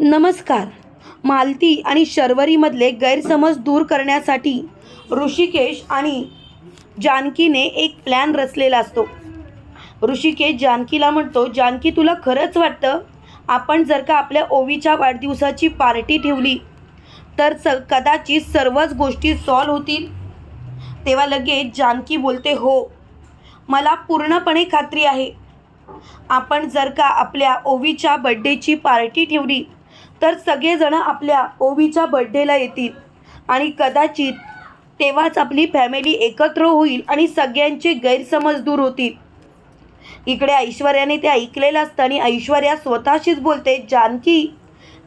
नमस्कार. मालती आणि शर्वरीमधले गैरसमज दूर करण्यासाठी ऋषिकेश आणि जानकीने एक प्लॅन रचलेला असतो. ऋषिकेश जानकीला म्हणतो जानकी तुला खरंच वाटतं? आपण जर का आपल्या ओवीच्या वाढदिवसाची पार्टी ठेवली तर स कदाचित सर्वच गोष्टी सॉल्व होतील. तेव्हा लगेच जानकी बोलते हो मला पूर्णपणे खात्री आहे. आपण जर का आपल्या ओवीच्या बड्डेची पार्टी ठेवली तर सगळेजणं आपल्या ओवीच्या बड्डेला येतील. आणि कदाचित तेव्हाच आपली फॅमिली एकत्र होईल आणि सगळ्यांचे गैरसमज दूर होतील. इकडे ऐश्वर्याने ते ऐकलेलं असतं आणि ऐश्वर्या स्वतःशीच बोलते जानकी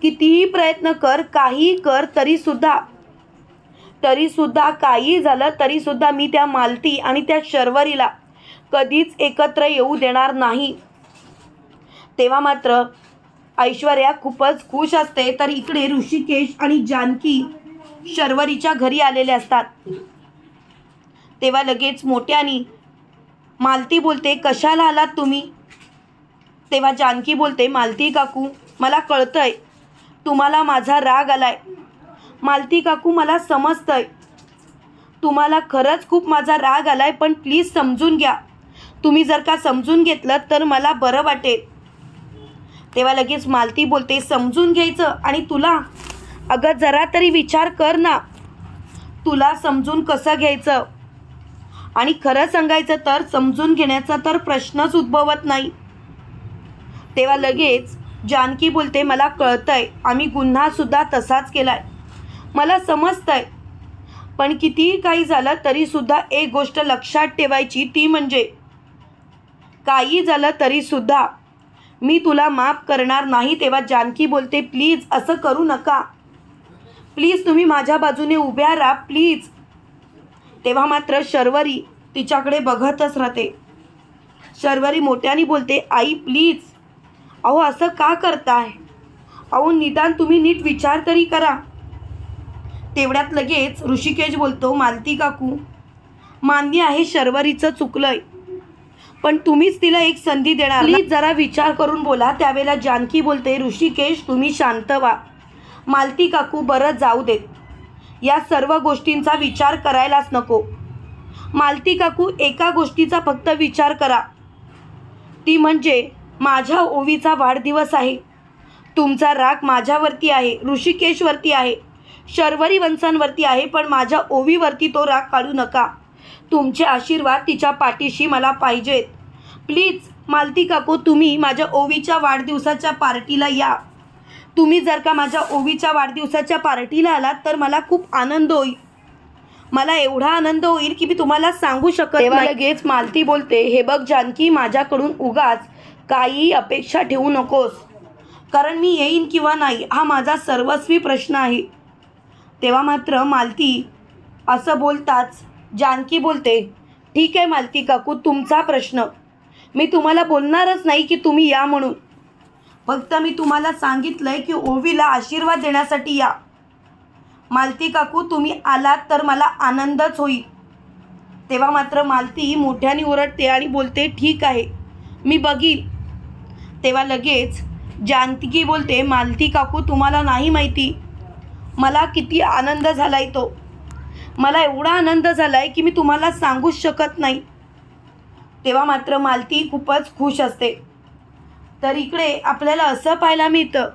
कितीही प्रयत्न कर काही कर तरीसुद्धा. तरीसुद्धा काही झालं तरीसुद्धा मी त्या मालती आणि त्या शर्वरीला कधीच एकत्र येऊ देणार नाही. तेव्हा मात्र ऐश्वर्या खूपच खुश असते. तर इकडे ऋषिकेश आणि जानकी शर्वरीच्या घरी आलेले असतात. तेव्हा लगेच मोठ्यानी मालती बोलते कशाला आलात तुम्ही? तेव्हा जानकी बोलते मालती काकू मला कळतंय तुम्हाला माझा राग आलाय. मालती काकू मला समजतंय. तुम्हाला खरंच खूप माझा राग आलाय पण प्लीज समजून घ्या. तुम्ही जर का समजून घेतलं तर मला बरं वाटेल. तेव्हा लगेच मालती बोलते समजून घ्यायचं आणि तुला. अगं जरा तरी विचार कर ना. तुला समजून कसं घ्यायचं? आणि खरं सांगायचं तर समजून घेण्याचा तर प्रश्नच उद्भवत नाही. तेव्हा लगेच जानकी बोलते मला कळतंय आम्ही गुन्हासुद्धा तसाच केलाय. मला समजतंय. पण कितीही काही झालं तरीसुद्धा एक गोष्ट लक्षात ठेवायची ती म्हणजे काही झालं तरीसुद्धा मी तुला माफ करणार नाही तेव्हा जानकी बोलते प्लीज असं करू नका. प्लीज तुम्ही माझ्या बाजूने उभ्या राहा प्लीज. तेव्हा मात्र शर्वरी तिच्याकडे बघतच राहते. शर्वरी मोठ्याने बोलते आई प्लीज. अहो असं का करताय? अहो निदान तुम्ही नीट विचार तरी करा. तेवढ्यात लगेच ऋषिकेश बोलतो मालती काकू मान्य आहे शर्वरीचं चुकलंय. पण तुम्हीच तिला एक संधी देणार. प्लीज जरा विचार करून बोला. त्यावेळेला जानकी बोलते ऋषिकेश तुम्ही शांत व्हा. मालती काकू बरं जाऊ देत. या सर्व गोष्टींचा विचार करायलाच नको. मालती काकू एका गोष्टीचा फक्त विचार करा. ती म्हणजे माझ्या ओवीचा वाढदिवस आहे. तुमचा राग माझ्यावरती आहे ऋषिकेशवरती आहे शर्वरी वंशांवरती आहे पण माझ्या ओवीवरती तो राग काढू नका. तुमचे आशीर्वाद तिच्या पाठीशी मला पाहिजेत. प्लीज मालती काकू तुम्ही माझ्या ओवीच्या वाढदिवसाच्या पार्टीला या. तुम्ही जर का माझ्या ओवीच्या वाढदिवसाच्या पार्टीला आलात तर मला खूप आनंद होईल. मला एवढा आनंद होईल की मी तुम्हाला सांगू शकत तेव्हा लगेच मालती बोलते हे बघ जानकी माझ्याकडून उगाच काही अपेक्षा ठेवू नकोस. कारण मी येईन किंवा नाही हा माझा सर्वस्वी प्रश्न आहे. तेव्हा मात्र मालती असं बोलताच जानकी बोलते ठीक आहे मालती काकू तुमचा प्रश्न. मी तुम्हाला बोलणारच नाही की तुम्ही या म्हणून. फक्त मी तुम्हाला सांगितलंय की ओवीला आशीर्वाद देण्यासाठी या. मालती काकू तुम्ही आलात तर मला आनंदच होईल. तेव्हा मात्र मालती मोठ्याने ओरडते आणि बोलते ठीक आहे मी बघील. तेव्हा लगेच जानकी बोलते मालती काकू तुम्हाला नाही माहिती. मला किती आनंद झालाय तो. मला एवढा आनंद झाला आहे की मी तुम्हाला सांगूच शकत नाही. तेव्हा मात्र मालती खूपच खुश असते. तर इकडे आपल्याला असं पाहायला मिळतं.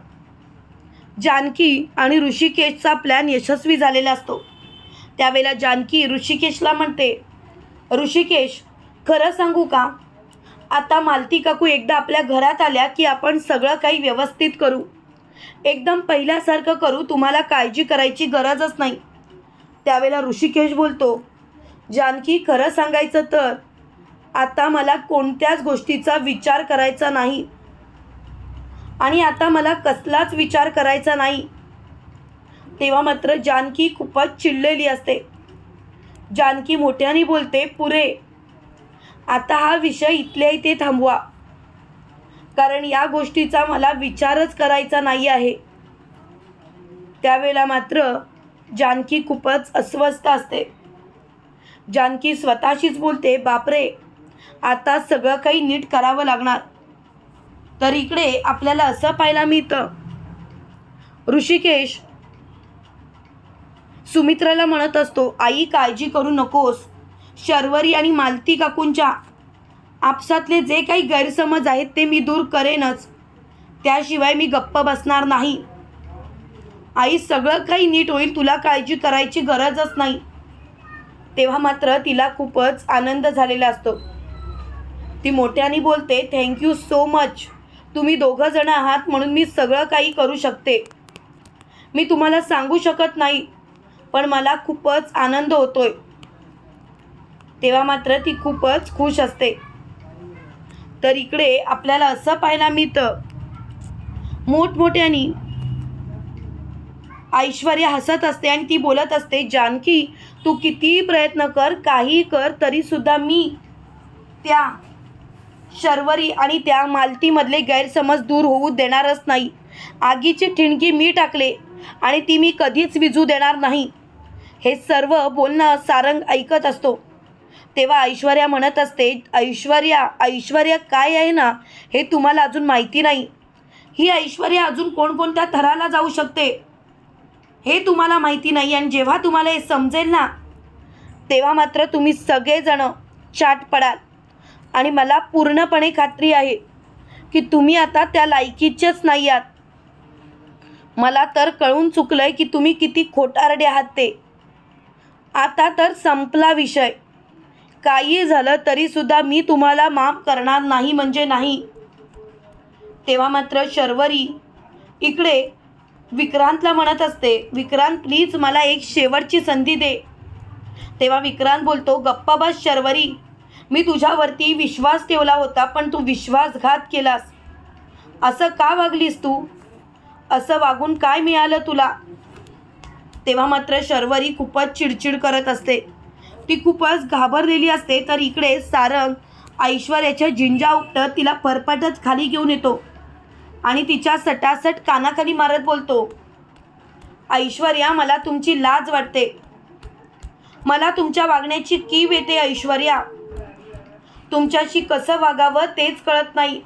जानकी आणि ऋषिकेशचा प्लॅन यशस्वी झालेला असतो. त्यावेळेला जानकी ऋषिकेशला म्हणते ऋषिकेश खरं सांगू का? आता मालती काकू एकदा आपल्या घरात आल्या की आपण सगळं काही व्यवस्थित करू. एकदम पहिल्यासारखं करू तुम्हाला काळजी करायची गरजच नाही. त्यावेळेला ऋषिकेश बोलतो जानकी खरं सांगायचं तर आता मला कोणत्याच गोष्टीचा विचार करायचा नाही. आणि आता मला कसलाच विचार करायचा नाही. तेव्हा मात्र जानकी खूपच चिडलेली असते. जानकी मोठ्याने बोलते पुरे आता हा विषय इथल्या इथे थांबवा. कारण या गोष्टीचा मला विचारच करायचा नाही आहे. त्यावेळेला मात्र जानकी खूपच अस्वस्थ असते. जानकी स्वतःशीच बोलते बापरे आता सगळं काही नीट करावं लागणार. तर इकडे आपल्याला असं पाहायला मिळतं. ऋषिकेश सुमित्राला म्हणत असतो आई काळजी करू नकोस. शर्वरी आणि मालती काकूंच्या आपसातले जे काही गैरसमज आहेत ते मी दूर करेनच. त्याशिवाय मी गप्प बसणार नाही. आई सगळं काही नीट होईल तुला काळजी करायची गरजच नाही. तेव्हा मात्र तिला खूपच आनंद झालेला असतो. ती मोठ्याने बोलते थँक्यू सो मच तुम्ही दोघं जण आहात म्हणून मी सगळं काही करू शकते. मी तुम्हाला सांगू शकत नाही पण मला खूपच आनंद होतोय. तेव्हा मात्र ती खूपच खुश असते. तर इकडे आपल्याला असं पाहायला मिळतं. मोठमोठ्यानी ऐश्वर्या हसत असते आणि ती बोलत असते जानकी तू कितीही प्रयत्न कर काही कर तरीसुद्धा मी त्या शर्वरी आणि त्या मालतीमधले गैरसमज दूर होऊ देणारच नाही. आगीची ठिणगी मी टाकले आणि ती मी कधीच विजू देणार नाही. हे सर्व बोलणं सारंग ऐकत असतो. तेव्हा ऐश्वर्या म्हणत असते ऐश्वर्या ऐश्वर्या काय आहे ना हे तुम्हाला अजून माहिती नाही. ही ऐश्वर्या अजून कोणकोणत्या थराला जाऊ शकते? हे तुम्हाला माहिती नाही आणि जेव्हा तुम्हाला हे समजेल ना तेव्हा मात्र तुम्ही सगळेजण चाट पडाल. आणि मला पूर्णपणे खात्री आहे की तुम्ही आता त्या लायकीचेच नाही आहात. मला तर कळून चुकलं आहे की तुम्ही किती खोटारडे आहात ते. आता तर संपला विषय. काही झालं तरीसुद्धा मी तुम्हाला माफ करणार नाही म्हणजे नाही. तेव्हा मात्र शर्वरी इकडे विक्रांतला म्हणत असते विक्रांत प्लीज मला एक शेवटची संधी दे. तेव्हा विक्रांत बोलतो गप्पा बस शर्वरी. मी तुझ्यावरती विश्वास ठेवला होता पण तू विश्वासघात केलास. असं का वागलीस तू? असं वागून काय मिळालं तुला? तेव्हा मात्र शर्वरी खूपच चिडचिड करत असते. ती खूपच घाबरलेली असते तर इकडे सारंग ऐश्वर्याच्या जिंजा उपटत तिला फरफटत खाली घेऊन येतो. आणि तिच्या सटासट कानाखाली मारत बोलतो ऐश्वर्या मला तुमची लाज वाटते. मला तुमच्या वागण्याची कीव येते ऐश्वर्या. तुमच्याशी कसं वागावं तेच कळत नाही.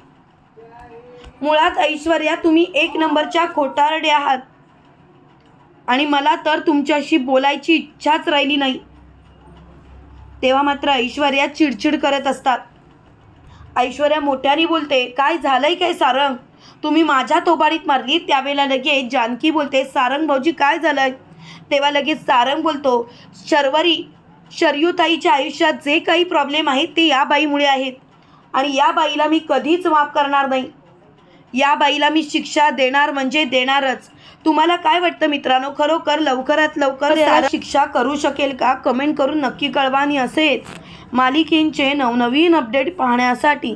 मुळात ऐश्वर्या तुम्ही एक नंबरच्या खोटारडे आहात. आणि मला तर तुमच्याशी बोलायची इच्छाच राहिली नाही. तेव्हा मात्र ऐश्वर्या चिडचिड करत असतात. ऐश्वर्या मोठ्याने बोलते. काय झालंय काय सारंग तुम्ही माझ्या तोबाडीत मारली त्यावेळेला लगेच जानकी बोलते सारंग भाऊजी काय झालंय? तेव्हा लगेच सारंग बोलतो शर्वरी शर्युताईच्या आयुष्यात जे काही प्रॉब्लेम आहेत ते या बाईमुळे आहेत. आणि या बाईला मी कधीच माफ करणार नाही. या बाईला मी शिक्षा देणार म्हणजे देणारच. तुम्हाला काय वाटतं मित्रांनो? खरोखर लवकरात लवकर याला शिक्षा करू शकेल का? कमेंट करून नक्की कळवा आणि असेच मालिकेंचे नवनवीन अपडेट पाहण्यासाठी.